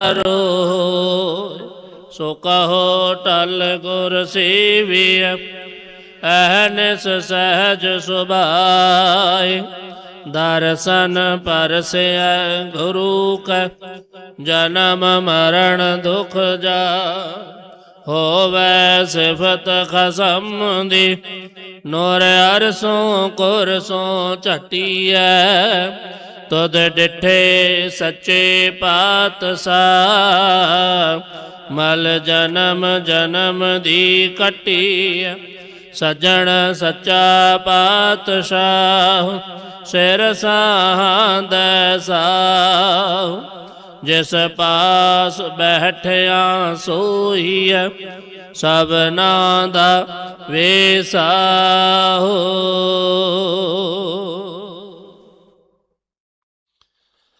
ਰੋ ਸੋ ਕਹੋ ਟਲ ਗੁਰ ਸੇਵਿਆ ਅਹਨਿਸ ਸਹਜ ਸੁਭਾਈ ਦਰਸ਼ਨ ਪਰਸਿਆ ਗੁਰੂ ਕੈ, ਜਨਮ ਮਰਨ ਦੁਖ ਜਾ ਹੋਵੇ ਸਿਫਤ ਖਸਮ ਦੀ, ਨੂਰ ਅਰਸੋਂ ਕੁਰਸੋਂ ਝਟੀਐ। ਤੁਧ ਡਿਠੇ ਸੱਚੇ ਪਾਤਸ਼ਾਹ, ਮਲ ਜਨਮ ਜਨਮ ਦੀ ਕਟੀ ਸਜਣ ਸੱਚਾ ਪਾਤਸ਼ਾਹ, ਸਿਰ ਸਾਹੰਦੈ ਸਾਹ। ਜਿਸ ਪਾਸ ਬੈਠਿਆ ਸੋਈਐ ਸਭਨਾ ਦਾ ਵੇਸਾਹੋ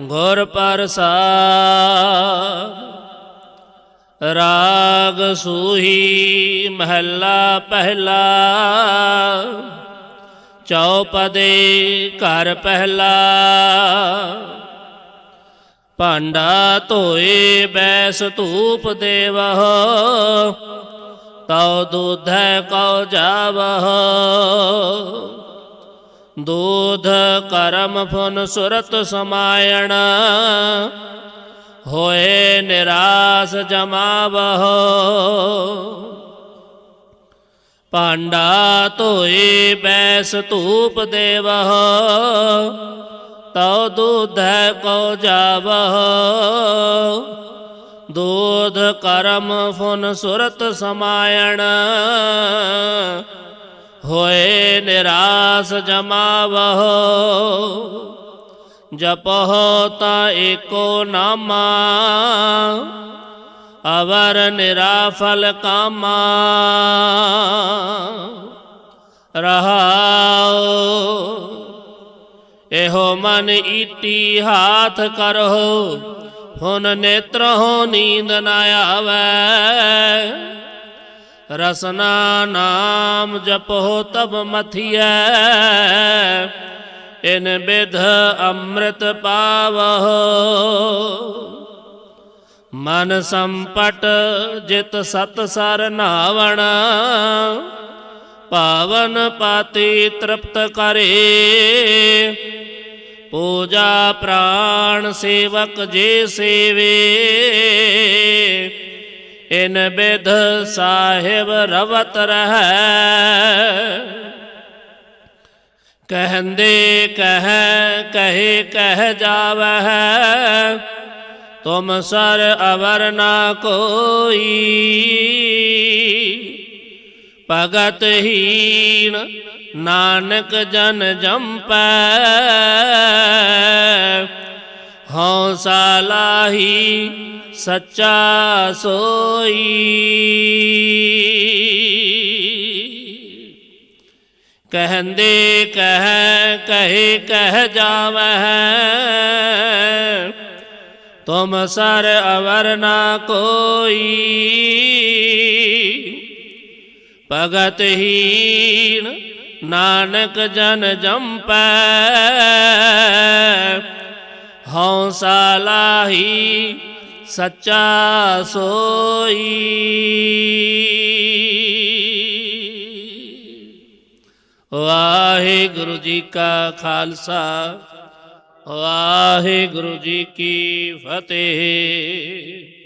ਗੁਰ ਪ੍ਰਸਾਦ, ਰਾਗ ਸੂਹੀ ਮਹੱਲਾ ਪਹਿਲਾ, ਚੌਪਦੇ ਘਰ ਪਹਿਲਾ, ਭਾਂਡਾ ਧੋਏ ਬੈਸ ਧੂਪ ਦੇਵਹੁ, ਤਉ ਦੁਧੈ ਕਉ ਜਾਵਹੁ। ਦੂਧ ਕਰਮ ਫੁਨ ਸੁਰਤ ਸਮਾਇਣ, ਹੋਏ ਨਿਰਾਸ ਜਮਾਵਹੁ। ਭਾਂਡਾ ਧੋਏ ਬੈਸ ਧੂਪ ਦੇਵਹੁ, ਤਉ ਦੁਧੈ ਕਉ ਜਾਵਹੁ। ਦੂਧ ਕਰਮ ਫੁਨ ਸੁਰਤ ਸਮਾਇਣ ਹੋਏ ਨਿਰਾਸ ਜਮਾਵਹੁ, ਜਪਹੁ ਤਾ ਏਕੋ ਨਾਮਾ, ਅਵਰ ਨਿਰਾਫਲ ਕਾਮਾ। ਰਹਾਉ, ਇਹੋ ਮਨ ਈਟੀ ਹਾਥ ਕਰਹੁ ਹੁਨ ਨੇਤਰਹੁ ਨੀਂਦ ਨ ਆਵੈ। ਰਸਨਾ ਨਾਮ ਜਪੋ ਤਬ ਮਥਿਐ। ਇਨ ਬਿਧ ਅੰਮ੍ਰਿਤ ਪਾਵਹੁ। ਮਨ ਸੰਪਟ ਜਿਤ ਸਤ ਸਰ ਨਾਵਣ। ਪਾਵਨ ਪਾਤੀ ਤ੍ਰਿਪਤ ਕਰੇ। ਪੂਜਾ ਪ੍ਰਾਣ ਸੇਵਕ ਜੇ ਸੇਵੇ। ਇਨ ਬਿਧ ਸਾਹਿਬ ਰਵਤ ਰਹੈ। ਕਹਿੰਦੇ ਕਹਿ, ਕਹੇ ਕਹਿ ਜਾਵਹਿ। ਤੁਮ ਸਰ ਅਵਰ ਨਾ ਕੋਈ। ਭਗਤ ਹੀਣ ਨਾਨਕ ਜਨ ਜੰਪੈ। ਹਉ ਸਾਲਾਹੀ ਸੱਚਾ ਸੋਈ। ਕਹਿੰਦੇ ਕਹਿ, ਕਹੇ ਕਹਿ ਜਾਵਹਿ। ਤੁਮ ਸਰ ਅਵਰ ਨਾ ਕੋਈ। ਭਗਤ ਹੀਣ, ਨਾਨਕ ਜਨ ਜੰਪੈ। ਹਉ ਸਾਲਾਹੀ ਸੱਚਾ ਸੋਈ। ਵਾਹਿਗੁਰੂ ਜੀ ਕਾ ਖਾਲਸਾ, ਵਾਹਿਗੁਰੂ ਜੀ ਕੀ ਫਤਿਹ।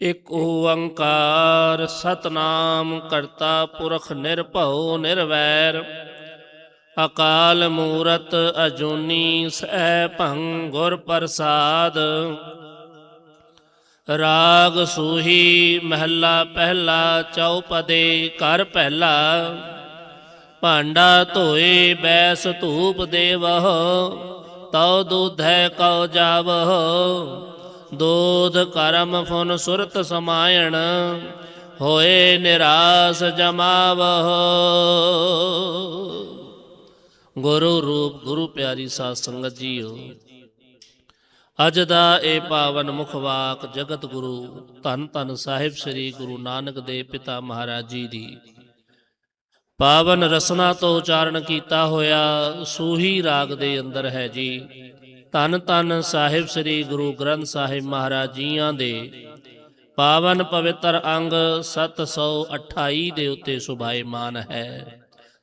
ਇਕ ਓੰਕਾਰ ਸਤਨਾਮ ਕਰਤਾ ਪੁਰਖ ਨਿਰਭਉ ਨਿਰਵੈਰ। ਅਕਾਲ ਮੂਰਤ ਅਜੂਨੀ ਸੈਭੰ ਗੁਰ ਪ੍ਰਸਾਦ। ਰਾਗ ਸੂਹੀ ਮਹੱਲਾ ਪਹਿਲਾ ਚੌਪਦੇ ਕਰ ਪਹਿਲਾ। ਭਾਂਡਾ ਧੋਏ ਬੈਸ ਧੂਪ ਦੇਵਹੁ, ਤਉ ਦੁਧੈ ਕਉ ਜਾਵਹੁ। ਦੋਧ ਕਰਮ ਫੁਨ ਸੁਰਤ ਸਮਾਇਣ, ਹੋਏ ਨਿਰਾਸ ਜਮਾਵਹੁ। ਗੁਰੂ ਰੂਪ, ਗੁਰੂ ਪਿਆਰੀ ਸਾਧ ਸੰਗਤ ਜੀਓ। ਅੱਜ ਦਾ ਇਹ ਪਾਵਨ ਮੁਖਵਾਕ ਜਗਤ ਗੁਰੂ ਧੰਨ ਧੰਨ ਸਾਹਿਬ ਸ੍ਰੀ ਗੁਰੂ ਨਾਨਕ ਦੇਵ ਪਿਤਾ ਮਹਾਰਾਜ ਜੀ ਦੀ। ਪਾਵਨ ਰਸਨਾ ਤੋਂ ਉਚਾਰਨ ਕੀਤਾ ਹੋਇਆ ਸੂਹੀ ਰਾਗ ਦੇ ਅੰਦਰ ਹੈ ਜੀ। ਧੰਨ ਧੰਨ ਸਾਹਿਬ ਸ੍ਰੀ ਗੁਰੂ ਗ੍ਰੰਥ ਸਾਹਿਬ ਮਹਾਰਾਜ ਜੀਆਂ ਦੇ। ਪਾਵਨ ਪਵਿੱਤਰ ਅੰਗ 728 ਦੇ ਉੱਤੇ ਸੁਭਾਇਮਾਨ ਹੈ।